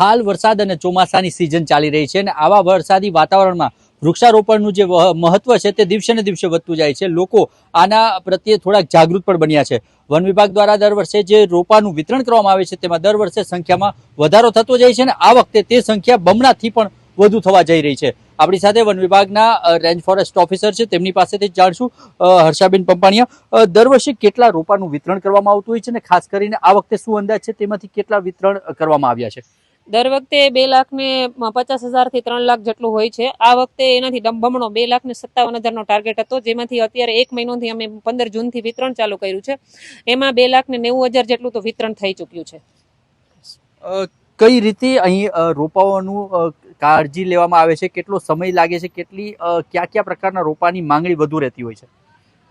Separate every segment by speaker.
Speaker 1: હાલ વરસાદ અને ચોમાસાની સિઝન ચાલી રહી છે અને આવા વરસાદી વાતાવરણમાં વૃક્ષારોપણનું જે મહત્વ છે તે દિવસે ને દિવસે વધતું જાય છે. લોકો આના પ્રત્યે થોડાક જાગૃત પણ બન્યા છે. વન વિભાગ દ્વારા દર વર્ષે જે રોપાનું વિતરણ કરવામાં આવે છે તેમાં દર વર્ષે સંખ્યામાં વધારો થતો જાય છે અને આ વખતે તે સંખ્યા બમણાથી પણ વધુ થવા જઈ રહી છે. આપણી સાથે વન વિભાગના રેન્જ ફોરેસ્ટ ઓફિસર છે. તેમની પાસેથી જાણશું હર્ષાબેન પંપાણીયા દર વર્ષે કેટલા રોપાનું વિતરણ કરવામાં આવતું હોય છે અને ખાસ કરીને આ વખતે શું અંદાજ છે? તેમાંથી કેટલા વિતરણ કરવામાં આવ્યા છે?
Speaker 2: દર વખતે બે લાખ ને પચાસ હજારથી ત્રણ લાખ જેટલું હોય છે. આ વખતે એનાથી બમણો બે લાખ ને સત્તાવન હજારનો ટાર્ગેટ હતો. જેમાંથી અત્યારે એક મહિનોથી અમે પંદર જૂનથી વિતરણ ચાલુ કર્યું છે. એમાં બે લાખ ને નેવું હજાર જેટલું તો વિતરણ થઈ ચૂક્યું છે.
Speaker 1: કઈ રીતે અહીં રોપાઓનું કાળજી લેવામાં આવે છે? કેટલો સમય લાગે છે? કેટલી કયા કયા પ્રકારના રોપાની માંગણી વધુ રહેતી હોય છે?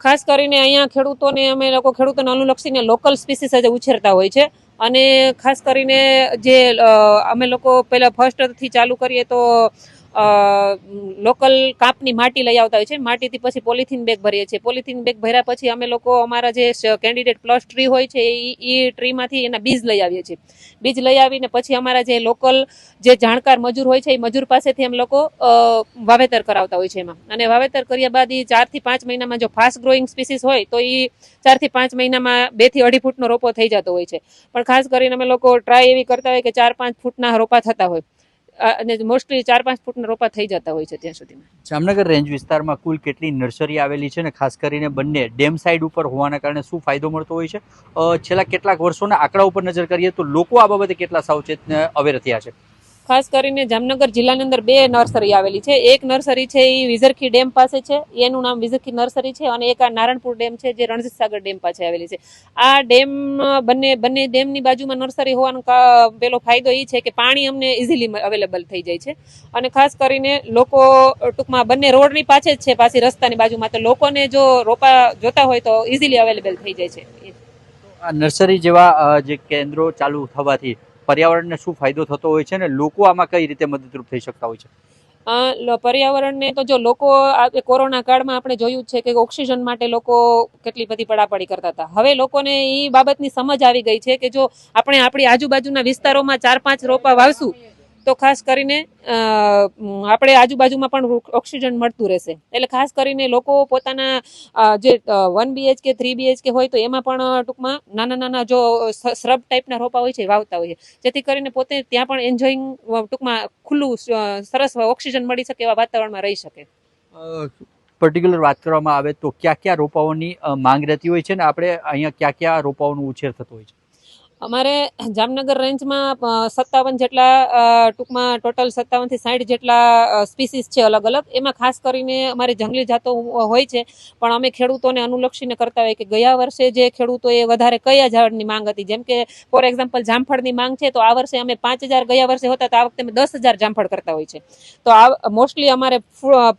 Speaker 2: ખાસ કરીને અહીંયા ખેડૂતોને અમે લોકો ખેડૂતોને અનુલક્ષીને લોકલ સ્પીસીસ જ ઉછેરતા હોય છે. અને ખાસ કરીને જે અમે લોકો પહેલાં ફર્સ્ટથી ચાલુ કરીએ તો લોકલ કાપની માટી લઈ આવતા હોય છે. માટીથી પછી પોલિથીન બેગ ભરીએ છીએ. પોલિથીન બેગ ભર્યા પછી અમે લોકો અમારા જે કેન્ડિડેટ પ્લસ ટ્રી હોય છે, એ એ ટ્રીમાંથી એના બીજ લઈ આવીએ છીએ. બીજ લઈ આવીને પછી અમારા જે લોકલ જે જાણકાર મજૂર હોય છે, એ મજૂર પાસેથી અમે લોકો વાવેતર કરાવતા હોય છે એમાં. અને વાવેતર કર્યા બાદ એ ચારથી પાંચ મહિનામાં જો ફાસ્ટ ગ્રોઈંગ સ્પીસીસ હોય, તો એ ચારથી પાંચ મહિનામાં બેથી અઢી ફૂટનો રોપો થઈ જતો હોય છે. પણ ખાસ કરીને અમે લોકો ટ્રાય એવી કરતા હોય કે ચાર પાંચ ફૂટના રોપા થતા હોય. અને મોસ્ટલી ચાર પાંચ ફૂટના રોપા થઈ જતા હોય છે ત્યાં સુધીમાં.
Speaker 1: જામનગર રેન્જ વિસ્તારમાં કુલ કેટલી નર્સરી આવેલી છે ને ખાસ કરીને બંને ડેમ સાઈડ ઉપર હોવાના કારણે શું ફાયદો મળતો હોય છે? છેલ્લા કેટલાક વર્ષોના આંકડા ઉપર નજર કરીએ તો લોકો આ બાબતે કેટલા સાવચેત અવેર થયા છે?
Speaker 2: ખાસ કરીને જામનગર જિલ્લાની અંદર બે નર્સરી આવેલી છે. એક નર્સરી છે એ વિઝરખી ડેમ પાસે છે. એનું નામ વિઝરખી નર્સરી છે અને એક આ નારણપુર ડેમ છે જે રણજીત સાગર ડેમ પાસે આવેલી છે. આ ડેમ, બંને બંને ડેમની બાજુમાં નર્સરી હોવાનો પેલો ફાયદો એ છે કે પાણી અમને ઇઝીલી અવેલેબલ થઈ જાય છે. અને ખાસ કરીને લોકો ટૂંકમાં બંને રોડની પાસે જ છે, પાછી રસ્તાની બાજુમાં. તો લોકોને જો રોપા જોતા હોય તો ઇઝીલી અવેલેબલ થઈ જાય છે.
Speaker 1: આ નર્સરી જેવા જે કેન્દ્રો ચાલુ થવાથી પર્યાવરણને શું ફાયદો થતો હોય છે ને લોકો આમાં કઈ રીતે મદદરૂપ થઈ શકતા હોય છે?
Speaker 2: પર્યાવરણને તો જો લોકો કોરોના કાળમાં આપણે જોયું છે કે ઓક્સિજન માટે લોકો કેટલી બધી પડાપડી કરતા હતા. હવે લોકોને એ બાબતની સમજ આવી ગઈ છે કે જો આપણે આપણી આજુબાજુના વિસ્તારોમાં ચાર પાંચ રોપા વાવશું તો ખાસ કરીને આપણે આજુબાજુમાં પણ ઓક્સિજન મળતું રહેશે. એટલે ખાસ કરીને લોકો પોતાના જે વન બીએચકે થ્રી બીએચકે હોય તો એમાં પણ ટૂંકમાં નાના નાના જો શ્રબ ટાઈપના રોપા હોય છે વાવતા હોય છે. જેથી કરીને પોતે ત્યાં પણ એન્જોઈંગ ટૂંકમાં ખુલ્લું સરસ ઓક્સિજન મળી શકે એવા વાતાવરણમાં રહી શકે.
Speaker 1: પર્ટિક્યુલર વાત કરવામાં આવે તો કયા કયા રોપાઓની માંગ રહેતી હોય છે ને? આપણે અહીંયા કયા કયા રોપાઓનો ઉછેર થતો હોય છે?
Speaker 2: અમારે જામનગર રેન્જમાં સત્તાવન જેટલા ટૂંકમાં ટોટલ સત્તાવનથી સાઠ જેટલા સ્પીસીસ છે અલગ અલગ. એમાં ખાસ કરીને અમારી જંગલી જાતો હોય છે. પણ અમે ખેડૂતોને અનુલક્ષીને કરતા હોય કે ગયા વર્ષે જે ખેડૂતોએ વધારે કયા ઝાડની માંગ હતી? જેમ કે, ફોર એક્ઝામ્પલ, જામફળની માંગ છે, તો આ વર્ષે અમે પાંચ ગયા વર્ષે હતા, તો આ વખતે અમે દસ જામફળ કરતા હોય છે. તો આ મોસ્ટલી અમારે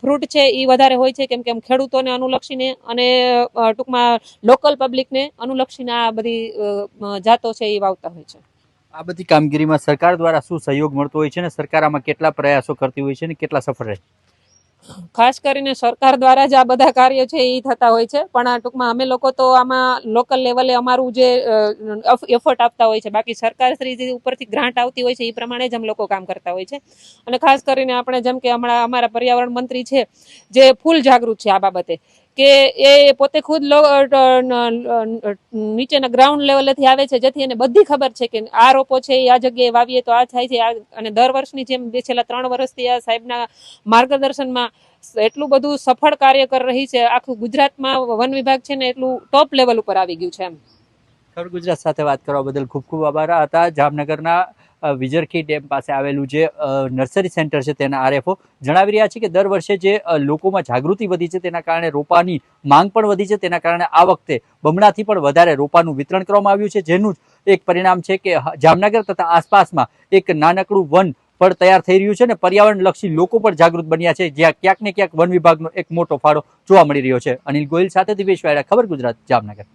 Speaker 2: ફ્રૂટ છે એ વધારે હોય છે, કેમ કે ખેડૂતોને અનુલક્ષીને અને ટૂંકમાં લોકલ પબ્લિકને અનુલક્ષીને આ બધી જાતો છે એ વાવતા હોય છે.
Speaker 1: આ બધી કામગીરીમાં સરકાર દ્વારા શું સહયોગ મળતો હોય છે ને સરકાર આમાં કેટલા પ્રયાસો કરતી હોય છે ને કેટલા સફળ રહે?
Speaker 2: ખાસ કરીને સરકાર દ્વારા જ આ બધા કાર્યો છે એ થતા હોય છે પણ આ ટૂંકમાં અમે લોકો તો આમાં લોકલ લેવલે અમારું જે એફર્ટ આપતા હોય છે. બાકી સરકાર શ્રી ઉપરથી ગ્રાન્ટ આવતી હોય છે એ પ્રમાણે જ અમે લોકો કામ કરતા હોય છે. અને ખાસ કરીને આપણે જેમ કે હમણાં અમારા પર્યાવરણ મંત્રી છે જે ફૂલ જાગૃત છે આ બાબતે. કે એ પોતે ખુદ નીચેના ગ્રાઉન્ડ લેવલેથી આવે છે, જેથી એને બધી ખબર છે કે આ રોપો છે આ જગ્યાએ વાવીએ તો આ થાય છે, આ અને દર વર્ષની જેમ જે છેલ્લા ત્રણ વર્ષથી આ સાહેબના માર્ગદર્શનમાં એટલું બધું સફળ કાર્ય કરી રહી છે, આખું ગુજરાતમાં વન વિભાગ છે ને એટલું ટોપ લેવલ ઉપર આવી ગયું છે એમ.
Speaker 1: ખબર ગુજરાત સાથે વાત કરવા બદલ ખૂબ ખૂબ આભાર. હતા જામનગરના વિજરખી ડેમ પાસે આવેલું જે નર્સરી સેન્ટર છે તેના આરએફઓ. જણાવી રહ્યા છે કે દર વર્ષે જે લોકોમાં જાગૃતિ વધી છે તેના કારણે રોપાની માંગ પણ વધી છે. તેના કારણે આ વખતે બમણાથી પણ વધારે રોપાનું વિતરણ કરવામાં આવ્યું છે, જેનું જ એક પરિણામ છે કે જામનગર તથા આસપાસમાં એક નાનકડું વન પણ તૈયાર થઈ રહ્યું છે અને પર્યાવરણલક્ષી લોકો પણ જાગૃત બન્યા છે. જ્યાં ક્યાંક ને ક્યાંક વન વિભાગનો એક મોટો ફાળો જોવા મળી રહ્યો છે. અનિલ ગોયલ સાથે દિવેશ વાયરા ખબર ગુજરાત, જામનગર.